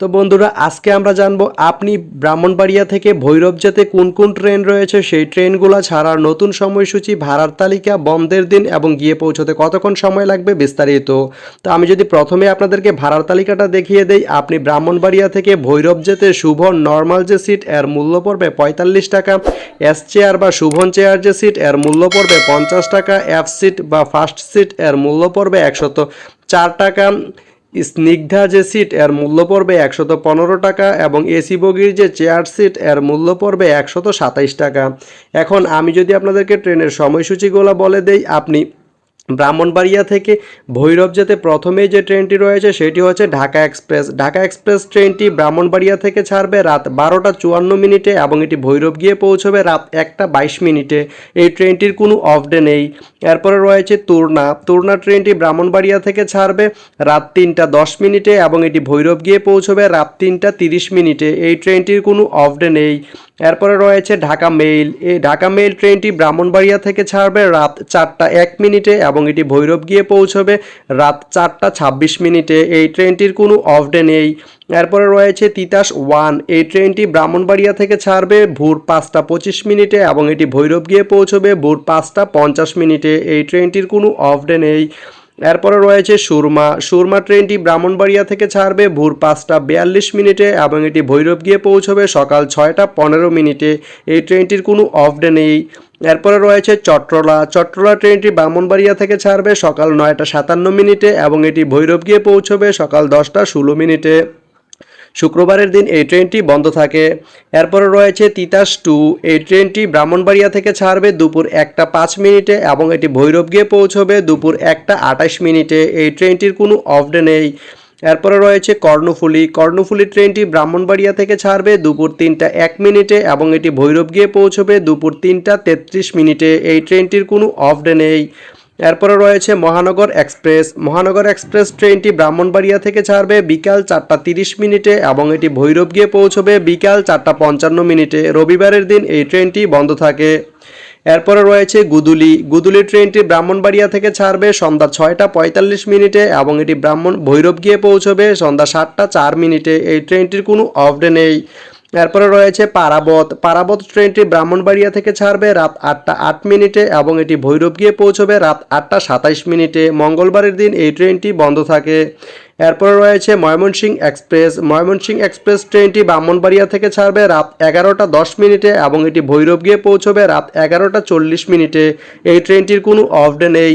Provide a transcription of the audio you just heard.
তো বন্ধুরা, আজকে আমরা জানব আপনি ব্রাহ্মণবাড়িয়া থেকে ভৈরব যেতে কোন কোন ট্রেন রয়েছে? সেই ট্রেনগুলো ছাড়ার নতুন সময়সূচি, ভাড়ার তালিকা, বন্ধের দিন এবং গিয়ে পৌঁছতে কতক্ষণ সময় লাগবে বিস্তারিত। তো আমি যদি প্রথমে আপনাদেরকে ভাড়ার তালিকাটা দেখিয়ে দেই, আপনি ব্রাহ্মণবাড়িয়া থেকে ভৈরব যেতে শুভন নর্মাল যে সিট, এর মূল্য পড়বে পঁয়তাল্লিশ টাকা। এস চেয়ার বা শুভন চেয়ার যে সিট, এর মূল্য পড়বে পঞ্চাশ টাকা। এফ সিট বা ফার্স্ট সিট, এর মূল্য পড়বে একশত চার টাকা। স্নিগ্ধা যে সিট, এর মূল্য পড়বে একশত পনেরো টাকা এবং এসি বগির যে চেয়ার সিট, এর মূল্য পড়বে একশত সাতাইশ টাকা। এখন আমি যদি আপনাদেরকে ট্রেনের সময়সূচিগুলো বলে দেই, আপনি ব্রাহ্মণবাড়িয়া থেকে ভৈরব যেতে প্রথমেই যে ট্রেনটি রয়েছে সেটি হচ্ছে ঢাকা এক্সপ্রেস। ঢাকা এক্সপ্রেস ট্রেনটি ব্রাহ্মণবাড়িয়া থেকে ছাড়বে রাত বারোটা চুয়ান্ন মিনিটে এবং এটি ভৈরব গিয়ে পৌঁছবে রাত একটা বাইশ মিনিটে। এই ট্রেনটির কোনো অফ ডে নেই। এরপরে রয়েছে তুরনা। তুরনা ট্রেনটি ব্রাহ্মণবাড়িয়া থেকে ছাড়বে রাত তিনটা দশ মিনিটে এবং এটি ভৈরব গিয়ে পৌঁছবে রাত তিনটা তিরিশ মিনিটে। এই ট্রেনটির কোনো অফ ডে নেই। এরপরে রয়েছে ঢাকা মেইল। এই ঢাকা মেইল ট্রেনটি ব্রাহ্মণবাড়িয়া থেকে ছাড়বে রাত চারটা এক মিনিটে এবং এটি ভৈরব গিয়ে পৌঁছবে রাত চারটা ছাব্বিশ মিনিটে। এই ট্রেনটির কোনো অফ ডে নেই। এরপরে রয়েছে তিতাস ওয়ান। এই ট্রেনটি ব্রাহ্মণবাড়িয়া থেকে ছাড়বে ভোর পাঁচটা পঁচিশ মিনিটে এবং এটি ভৈরব গিয়ে পৌঁছবে ভোর পাঁচটা পঞ্চাশ মিনিটে। এই ট্রেনটির কোনো অফ ডে নেই। এরপরে রয়েছে সুরমা। সুরমা ট্রেনটি ব্রাহ্মণবাড়িয়া থেকে ছাড়বে, ভোর পাঁচটা বিয়াল্লিশ মিনিটে এবং এটি ভৈরব গিয়ে পৌঁছবে সকাল ছয়টা পনেরো মিনিটে। এই ট্রেনটির কোনো অফ ডে নেই। এরপরে রয়েছে চট্টলা চট্টলা ট্রেনটি ব্রাহ্মণবাড়িয়া থেকে ছাড়বে সকাল নয়টা সাতান্ন মিনিটে এবং এটি ভৈরব গিয়ে পৌঁছবে সকাল দশটা ষোলো মিনিটে। শুক্রবারের দিন এই ট্রেনটি বন্ধ থাকে। এরপরে রয়েছে তিতাস টু। এই ট্রেনটি ব্রাহ্মণবাড়িয়া থেকে ছাড়বে দুপুর একটা পাঁচ মিনিটে এবং এটি ভৈরব গিয়ে পৌঁছবে দুপুর একটা আঠাশ মিনিটে। এই ট্রেনটির কোনো অফ ডে নেই। এরপরে রয়েছে কর্ণফুলি। কর্ণফুলি ট্রেনটি ব্রাহ্মণবাড়িয়া থেকে ছাড়বে দুপুর তিনটা এক মিনিটে এবং এটি ভৈরব গিয়ে পৌঁছবে দুপুর তিনটা তেত্রিশ মিনিটে। এই ট্রেনটির কোনো অফ ডে নেই। এরপরে রয়েছে মহানগর এক্সপ্রেস। মহানগর এক্সপ্রেস ট্রেনটি ব্রাহ্মণবাড়িয়া থেকে ছাড়বে বিকাল চারটা তিরিশ মিনিটে এবং এটি ভৈরব গিয়ে পৌঁছবে বিকাল চারটা পঞ্চান্ন মিনিটে। রবিবারের দিন এই ট্রেনটি বন্ধ থাকে। এরপরে রয়েছে গুদুলি। গুদুলি ট্রেনটি ব্রাহ্মণবাড়িয়া থেকে ছাড়বে সন্ধ্যা ছয়টা পঁয়তাল্লিশ মিনিটে এবং এটি ব্রাহ্মণ ভৈরব গিয়ে পৌঁছবে সন্ধ্যা সাতটা চার মিনিটে। এই ট্রেনটির কোনো অফ ডে নেই। এরপরে রয়েছে পারাবত। পারাবত ট্রেনটি ব্রাহ্মণবাড়িয়া থেকে ছাড়বে রাত আটটা আট মিনিটে এবং এটি ভৈরব গিয়ে পৌঁছবে রাত আটটা সাতাইশ মিনিটে। মঙ্গলবারের দিন এই ট্রেনটি বন্ধ থাকে। এরপরে রয়েছে ময়মনসিংহ এক্সপ্রেস। ময়মনসিংহ এক্সপ্রেস ট্রেনটি ব্রাহ্মণবাড়িয়া থেকে ছাড়বে রাত এগারোটা দশ মিনিটে এবং এটি ভৈরব গিয়ে পৌঁছবে রাত এগারোটা চল্লিশ মিনিটে। এই ট্রেনটির কোনো অফ ডে নেই।